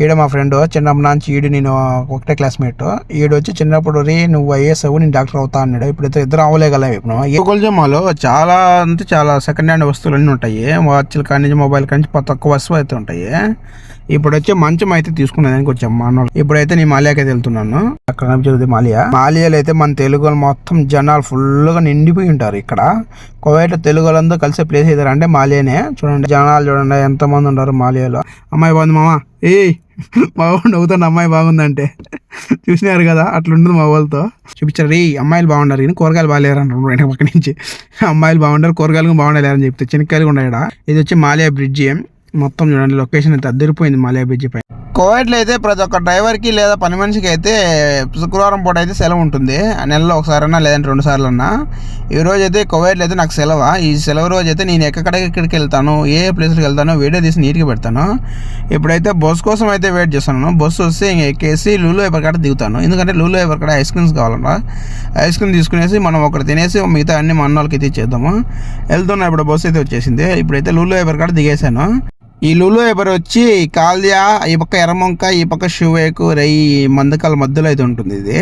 ఈడ మా ఫ్రెండ్ చిన్నప్పటి నుంచి ఈడు నేను ఒకటే క్లాస్మేట్. ఈడు వచ్చి చిన్నప్పుడు రే నువ్వు ఐఏఎస్ అవ్వు నేను డాక్టర్ అవుతా అన్నాడు. ఇప్పుడైతే ఇద్దరు అవ్వలేగల ఇప్పుడు. గోల్జమ్మాలో చాలా అంటే చాలా సెకండ్ హ్యాండ్ వస్తువులు అన్నీ ఉంటాయి. వాచ్లు కానీ మొబైల్ కానీ తక్కువ వస్తువు అయితే ఉంటాయి. ఇప్పుడు వచ్చి మంచం అయితే తీసుకునేదానికి వచ్చాం మా ఇప్పుడైతే నేను మాలియాకి వెళ్తున్నాను. అక్కడ కనిపించేది మాలియా. మాలియాలో అయితే మన తెలుగు వాళ్ళు మొత్తం జనాలు ఫుల్గా నిండిపోయి ఉంటారు ఇక్కడ. కోవైట్ తెలుగు వాళ్ళందరూ కలిసే ప్లేస్ ఏదారు అంటే మాలియానే. చూడండి జనాలు చూడండి ఎంత మంది ఉన్నారు మాలియాలో. అమ్మాయి బాగుంది మామ? ఏయ్! మా వాడు నవ్వుతాను అమ్మాయి బాగుందంటే. చూసినారు కదా అట్లుండదు మా వాళ్ళతో. చూపించారు రే అమ్మాయిలు బాగుండారు కానీ కూరగాయలు బాగాలేరు అంటారు వెనక పక్క నుంచి. అమ్మాయిలు బాగుండారు కూరగాయలు బాగుండాలి అని చెప్తే చెనక్కాయలు కూడా ఉన్నాయి ఇది వచ్చి మాలియా బ్రిడ్జి. మొత్తం చూడండి లొకేషన్ అయితే అద్దరిపోయింది మాలియా బ్రిడ్జి పైన. కోవిడ్లో అయితే ప్రతి ఒక్క డ్రైవర్కి లేదా పని మనిషికి అయితే శుక్రవారం పూట అయితే సెలవు ఉంటుంది. ఆ నెలలో ఒకసారన్నా లేదంటే రెండు సార్లు అన్నా ఈ రోజు అయితే కోవిడ్లో అయితే నాకు సెలవు? ఈ సెలవు రోజు అయితే నేను ఎక్కడికి ఎక్కడికి వెళ్తాను ఏ ప్లేస్కి వెళ్తానో వీడియో తీసి నీట్గా పెడతాను. ఇప్పుడైతే బస్సు కోసం అయితే వెయిట్ చేస్తున్నాను. బస్సు వస్తే ఇంక ఎక్కేసి లూలు ఎప్పటికడ దిగుతాను. ఎందుకంటే లూలు ఎప్పటికడ ఐస్ క్రీమ్స్ కావాలన్నా ఐస్ క్రీమ్ తీసుకునేసి మనం ఒకటి తినేసి మిగతా అన్ని మన వాళ్ళకి అయితే ఇచ్చేద్దాము. వెళ్తున్నా ఇప్పుడు బస్సు అయితే వచ్చేసింది. ఇప్పుడైతే లూలు ఎప్పటికడ దిగేశాను. ఈ లులో ఎవరు వచ్చి కాల్యా ఈ పక్క ఎర్రమొంక ఈ పక్క షువేకు రై మందకాల మధ్యలో అయితే ఉంటుంది ఇది.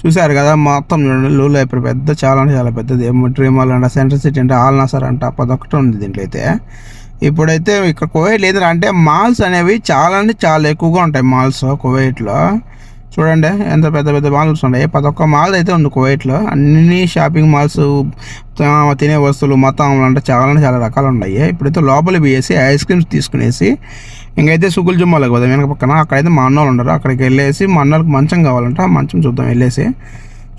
చూసారు కదా మొత్తం చూడండి లూలో ఇప్పుడు పెద్ద చాలా అంటే చాలా పెద్దది. డ్రీమాల్ అంట సెంట్రల్ సిటీ అంటే ఆల్నాసర్ అంట పదొకటి ఉంది దీంట్లో అయితే. ఇప్పుడైతే ఇక్కడ కువైట్ లేదు అంటే మాల్స్ అనేవి చాలా అంటే చాలా ఎక్కువగా ఉంటాయి మాల్స్ కువైట్లో. చూడండి ఎంత పెద్ద పెద్ద మాల్స్ ఉన్నాయి ప్రతి ఒక్క మాల్ అయితే ఉంది కువైట్లో అన్ని షాపింగ్ మాల్స్ తినే వస్తువులు మొత్తం అంటే చాలా చాలా రకాలు ఉన్నాయి. ఇప్పుడైతే లోపల పోయేసి ఐస్ క్రీమ్స్ తీసుకునేసి ఇంకైతే సుగుల్ జుమ్మాలకు పోదాం. వెనక పక్కన అక్కడైతే మా అన్నోళ్ళు ఉండరు అక్కడికి వెళ్ళేసి మా అన్నోళ్ళకి మంచం కావాలంట. మంచం చూద్దాం వెళ్ళేసి.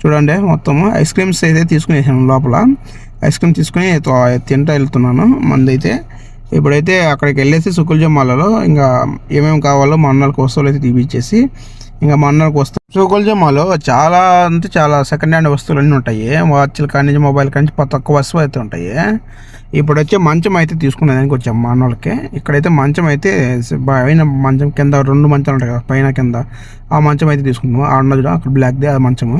చూడండి మొత్తము ఐస్ క్రీమ్స్ అయితే తీసుకునేసాను లోపల. ఐస్ క్రీమ్ తీసుకుని తింటా వెళ్తున్నాను మందైతే. ఇప్పుడైతే అక్కడికి వెళ్ళేసి సుకుల్ జమ్మాలలో ఇంకా ఏమేమి కావాలో మా అన్నలకు వస్తువులు అయితే తీపిచ్చేసి ఇంకా మా అన్నలకు వస్తాం. సుకుల్ చాలా అంటే చాలా సెకండ్ హ్యాండ్ వస్తువులు అన్నీ ఉంటాయి. వాచ్లు కానీ మొబైల్ కానీ తక్కువ వస్తువు అయితే ఉంటాయి. ఇప్పుడు వచ్చే మంచం అయితే తీసుకునేదానికి వచ్చాం మా ఇక్కడైతే మంచం అయితే పైన మంచం కింద రెండు మంచాలు ఉంటాయి కదా పైన కింద. ఆ మంచం అయితే తీసుకున్నాము ఆ ఉన్నది అక్కడ బ్లాక్ది ఆ మంచము.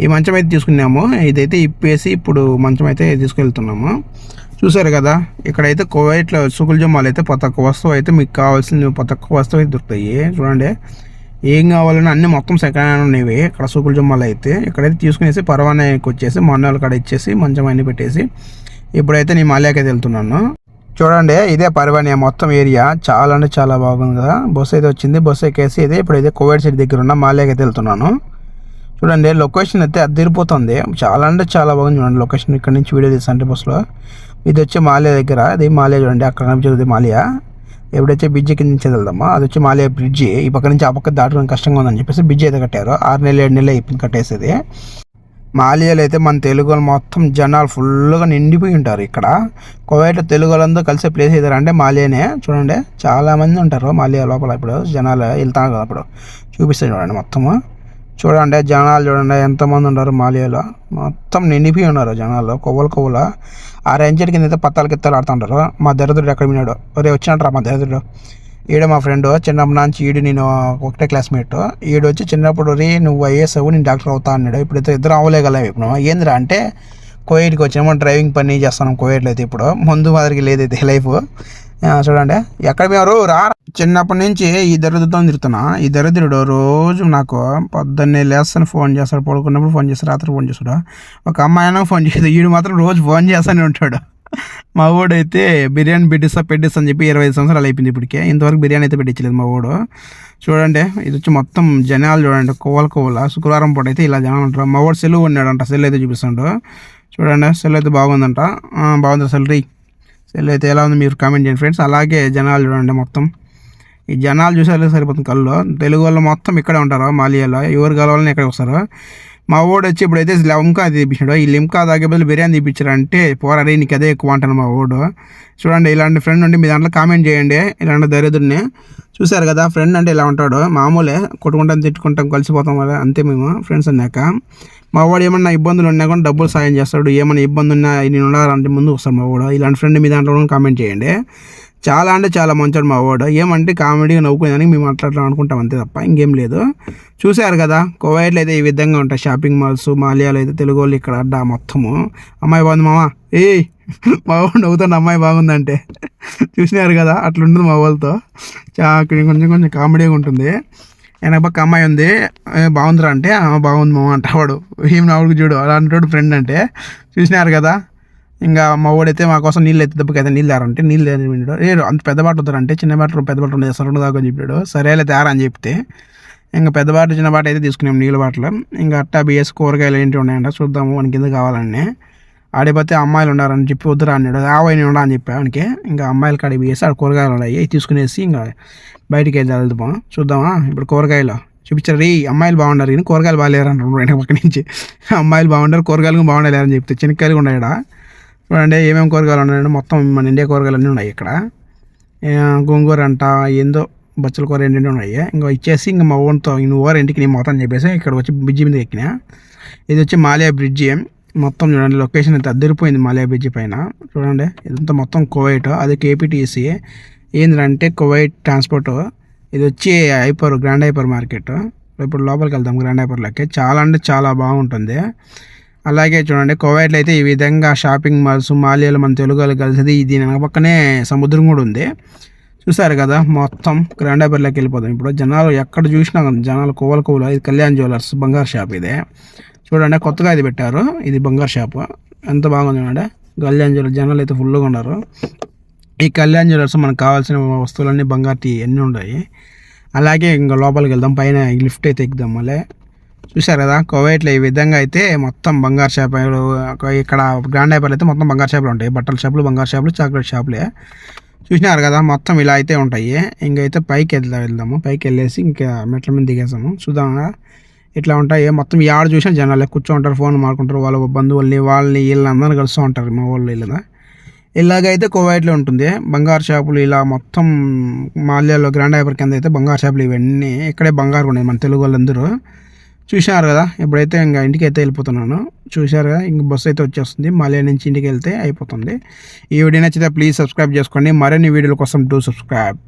ఈ మంచం అయితే తీసుకున్నాము. ఇదైతే ఇప్పేసి ఇప్పుడు మంచం అయితే తీసుకెళ్తున్నాము. చూసారు కదా ఇక్కడైతే కోవైట్లో సుకుల్ జమ్మాలు అయితే ప్రతి ఒక్క వస్తువు అయితే మీకు కావాల్సిన ప్రతి ఒక్క వస్తువు అయితే దొరుకుతాయి. చూడండి. ఏం కావాలన్నా అన్ని మొత్తం సెకండ్ హ్యాండ్ ఉన్నాయి ఇక్కడ సూకుల జుమ్మాలు అయితే ఇక్కడైతే తీసుకునేసి పర్వానాకి వచ్చేసి మొన్న కాడ ఇచ్చేసి మంచం అన్ని పెట్టేసి ఇప్పుడైతే నేను మాల్యాకి అయితే వెళ్తున్నాను. చూడండి ఇదే పర్వాణి మొత్తం ఏరియా చాలా అంటే చాలా బాగుంది కదా. బస్సు అయితే వచ్చింది. బస్సు ఎక్కేసి ఇదే ఇప్పుడైతే కోవిడ్ సిటీ దగ్గర ఉన్న మాల్యాకి వెళ్తున్నాను. చూడండి లొకేషన్ అయితే అదిరిపోతుంది చాలా అంటే చాలా బాగుంది చూడండి లొకేషన్ ఇక్కడ నుంచి వీడియో అంటే బస్సులో. ఇది వచ్చి మాల్యా దగ్గర. ఇది మాల్యా చూడండి అక్కడ కనిపించేది మాల్యా. ఎప్పుడైతే బ్రిడ్జి కింద నుంచి వెళ్దామో అది వచ్చి మాలియా బ్రిడ్జి. ఈ పక్క నుంచి ఆ పక్క దాటడం కష్టంగా ఉందని చెప్పేసి బ్రిడ్జి అయితే కట్టారు. ఆరు నెలలు ఏడు నెలలు అయిపోయింది కట్టేసేది. మాలియాలో అయితే మన తెలుగు వాళ్ళు మొత్తం జనాలు ఫుల్గా నిండిపోయి ఉంటారు ఇక్కడ. కోవైట్ తెలుగు వాళ్ళందరూ కలిసే ప్లేస్ ఏదారు అంటే మాలియానే. చూడండి చాలా మంది ఉంటారు మాలియా లోపల ఇప్పుడు. జనాలు వెళ్తారు కదా అప్పుడు. చూపిస్తాను చూడండి మొత్తము. చూడండి జనాలు చూడండి ఎంతమంది ఉన్నారు మాలియాలో మొత్తం నిండిపోయి ఉన్నారు జనాలు కొవ్వలు కొవ్వల. ఆ రేంజర్ కింద అయితే పత్తాలు కిత్తాలు ఆడుతుంటారు. మా దరిద్రుడు ఎక్కడ విన్నాడు? రే వచ్చినట్రా మా దరిద్రుడు. ఈడ మా ఫ్రెండ్ చిన్నప్పటి నుంచి ఈడు నేను ఒకటే క్లాస్మేట్. ఈడు వచ్చి చిన్నప్పుడు రే నువ్వు ఐఏఎస్ అవ్వు నేను డాక్టర్ అవుతా అన్నాడు. ఇప్పుడైతే ఇద్దరు అవ్వలేగల. ఇప్పుడు ఏందిరా అంటే కోవిడ్కి వచ్చాము డ్రైవింగ్ పని చేస్తాను కోవిడ్లో అయితే ఇప్పుడు. ముందు మాదిరికి లేదైతే లైఫ్ చూడండి. ఎక్కడ మేము రా చిన్నప్పటి నుంచి ఈ దరిద్రతో తిరుగుతున్నా ఈ దరిద్రుడు రోజు నాకు పొద్దున్నే లేస్తాను ఫోన్ చేస్తాడు పడుకున్నప్పుడు ఫోన్ చేస్తాడు రాత్రి ఫోన్ చేస్తాడు. ఒక అమ్మాయినా ఫోన్ చేస్తాడు. ఈడు మాత్రం రోజు ఫోన్ చేస్తూనే ఉంటాడు. మా వాడు అయితే బిర్యానీ పెట్టిస్తా పెట్టిస్తా అని చెప్పి ఇరవై ఐదు సంవత్సరాలు అయిపోయింది ఇప్పటికే. ఇంతవరకు బిర్యానీ అయితే పెట్టించలేదు మా వాడు చూడండి ఇది వచ్చి మొత్తం జనాలు చూడండి కోవల కోవల. శుక్రవారం పూట అయితే ఇలా జనాలు ఉంటారు. మా వాడు సెలవు ఉన్నాడంట సెల్ అయితే చూపిస్తాడు. చూడండి సెల్ అయితే బాగుందంట. ఆ, బాగుంది సెల్ రీ. సెల్ అయితే ఎలా ఉంది మీరు కామెంట్ చేయండి ఫ్రెండ్స్ అలాగే జనాలు చూడండి మొత్తం. ఈ జనాలు చూసారు సరిపోతుంది కళ్ళు. తెలుగు వాళ్ళు మొత్తం ఇక్కడే ఉంటారు మాలియాలో. ఎవరు కావాలని ఇక్కడికి వస్తారు? మా వాడు వచ్చి ఇప్పుడైతే లిమ్కా తీపించాడు ఈ లిమ్కా తాగే బదులు బిర్యానీ తీపించారంటే పోరాడే నీకు అదే ఎక్కువ అంటాను మా వాడు. చూడండి ఇలాంటి ఫ్రెండ్ ఉంటే మీ దాంట్లో కామెంట్ చేయండి. ఇలాంటి దరిద్రుడిని చూశారు కదా ఫ్రెండ్ అంటే ఇలా ఉంటాడు. మామూలే కొట్టుకుంటాం తిట్టుకుంటాం కలిసిపోతాం అంతే మేము ఫ్రెండ్స్ అన్నాక. మావాడు ఏమన్నా ఇబ్బందులు ఉన్నా కూడా డబ్బులు సాయం చేస్తాడు. ఏమైనా ఇబ్బంది ఉన్నా నేను ఉండాలంటే ముందు వస్తాడు మా వాడు ఇలాంటి ఫ్రెండ్ మీ దాంట్లో కూడా కామెంట్ చేయండి. చాలా అంటే చాలా మంచోడు మా వాడు ఏమంటే కామెడీగా నవ్వుకునేదానికి మేము అట్లా అనుకుంటాం అంతే తప్ప ఇంకేం లేదు. చూశారు కదా కువైట్లో అయితే ఈ విధంగా ఉంటాయి షాపింగ్ మాల్స్ మాల్యాలు అయితే తెలుగు వాళ్ళు ఇక్కడ అడ్డా మొత్తము. అమ్మాయి బాగుంది మామ ఏ మా వాడు అమ్మాయి బాగుందంటే. చూసినారు కదా అట్లుంటుంది మా వాళ్ళతో. చా కొంచెం కొంచెం కామెడీగా ఉంటుంది. వెనక పక్క అమ్మాయి ఉంది. బాగుందిరా అంటే బాగుంది మామ అంట వాడు. ఏం నవ్వుడు చూడు అలాంటి ఫ్రెండ్ అంటే. చూసినారు కదా. ఇంకా మా వాడైతే మా కోసం నీళ్ళు అయితే దెబ్బకి అయితే నీళ్ళు తేరంటే నీళ్ళు తేడు ఏ అంత పెద్ద బాట వద్దారంటే చిన్న బాట పెద్ద బాట ఉండే రెండు దాకా అని చెప్పాడు సరేలే తేరా అని చెప్తే. ఇంకా పెద్ద బాట చిన్న బాట అయితే తీసుకున్నాం నీళ్ళ బాటలు. ఇంకా అట్టా బిఎస్ కూరగాయలు ఏంటి ఉన్నాయంట చూద్దాము మనకి కింద కావాలని ఆడిపోతే అమ్మాయిలు ఉన్నారని చెప్పి వద్దురా అన్నాడు. ఆవైన ఉండా అని చెప్పి ఆయనకి ఇంకా అమ్మాయిలు కాడికి వేసి ఆడ కూరగాయలు ఉన్నాయి. అవి తీసుకునేసి ఇంకా బయటికి వెళ్ళి వెళ్దాం చూద్దామా? ఇప్పుడు కూరగాయలు చూపించారు. రీ అమ్మాయిలు బాగున్నారు కానీ కూరగాయలు బాగాలేరు అంటారు వెనక పక్క నుంచి. అమ్మాయిలు బాగుంటారు కూరగాయలు కూడా బాగుండలేరు అని చెప్తే చిన్నకాయలు ఉన్నాయి చూడండి ఏమేమి కూరగాయలు ఉన్నాయండి? మొత్తం మన ఇండియా కూరగాయలు అన్నీ ఉన్నాయి ఇక్కడ. గోంగూర అంట ఏందో బచ్చల కూర ఏంటంటే ఉన్నాయి. ఇంకా ఇచ్చేసి ఇంకా మా ఓన్తో నువ్వు ఓవర్ ఇంటికి నేను మొత్తం చెప్పేసి ఇక్కడ వచ్చి బ్రిడ్జి మీద ఎక్కినా. ఇది వచ్చి మాలియా బ్రిడ్జి మొత్తం చూడండి లొకేషన్ అయితే అద్దరిపోయింది మాలియా బ్రిడ్జ్ పైన. చూడండి ఇదంతా మొత్తం కువైట్ అది కేపీటీసీ ఏంటంటే కువైట్ ట్రాన్స్పోర్ట్ ఇది వచ్చి హైపర్ గ్రాండ్ హైపర్ మార్కెట్ ఇప్పుడు లోపలికి వెళ్దాం గ్రాండ్ హైపర్లోకి చాలా అంటే చాలా బాగుంటుంది. అలాగే చూడండి కువైట్లో అయితే ఈ విధంగా షాపింగ్ మాల్స్ మాలియాలు మన తెలుగు వాళ్ళు కలిసి దీని పక్కనే సముద్రం కూడా ఉంది. చూసారు కదా మొత్తం గ్రాండ్ హైపర్లోకి వెళ్ళిపోతాం ఇప్పుడు జనాలు ఎక్కడ చూసినా జనాలు కోవల కోవలు ఇది కళ్యాణ్ జ్యువెలర్స్ బంగారు షాప్ ఇది. చూడండి కొత్తగా ఇది పెట్టారు. ఇది బంగారు షాప్ ఎంత బాగుంది చూడండి. కళ్యాణ్ జ్యువెలర్స్ జనాలు అయితే ఫుల్గా ఉన్నారు. ఈ కళ్యాణ్ జ్యువెలర్స్ మనకు కావాల్సిన వస్తువులన్నీ బంగారు అన్నీ ఉన్నాయి. అలాగే ఇంకా లోపలికి వెళ్దాం. పైన లిఫ్ట్ అయితే ఎక్కుదాం మళ్ళీ. చూశారు కదా కోవైట్లో ఈ విధంగా అయితే మొత్తం బంగారు షాపులు ఇక్కడ గ్రాండ్ హైపర్లు అయితే మొత్తం బంగారు షాపులు ఉంటాయి. బట్టల షాపులు బంగారు షాపులు చాక్లెట్ షాపులే చూసినారు కదా మొత్తం ఇలా అయితే ఉంటాయి. ఇంకైతే పైకి వెళ్దాం వెళ్దాము. పైకి వెళ్ళేసి ఇంకా మెట్ల మీద దిగేసాము. చూద్దామా ఇట్లా ఉంటాయి. మొత్తం ఈ చూసినా జనాలు కూర్చోంటారు ఫోన్ మాడుకుంటారు వాళ్ళ బంధువుల్ని వాళ్ళని వీళ్ళని అందరిని కలుస్తూ ఉంటారు మా వాళ్ళు వీళ్ళదా ఇలాగైతే కోవైట్లో ఉంటుంది. బంగారు షాపులు ఇలా మొత్తం మాల్యాలో గ్రాండ్ హైపర్ కింద అయితే బంగారు షాపులు ఇవన్నీ ఇక్కడే బంగారు ఉన్నాయి మన తెలుగు వాళ్ళందరూ చూశారు కదా ఇప్పుడైతే ఇంకా ఇంటికి అయితే వెళ్ళిపోతున్నాను. చూశారు కదా ఇంక బస్సు అయితే వచ్చేస్తుంది. మాల్యా నుంచి ఇంటికి వెళ్తే అయిపోతుంది. ఈ వీడియో నచ్చితే ప్లీజ్ సబ్స్క్రైబ్ చేసుకోండి. మరిన్ని వీడియోల కోసం డూ సబ్స్క్రైబ్.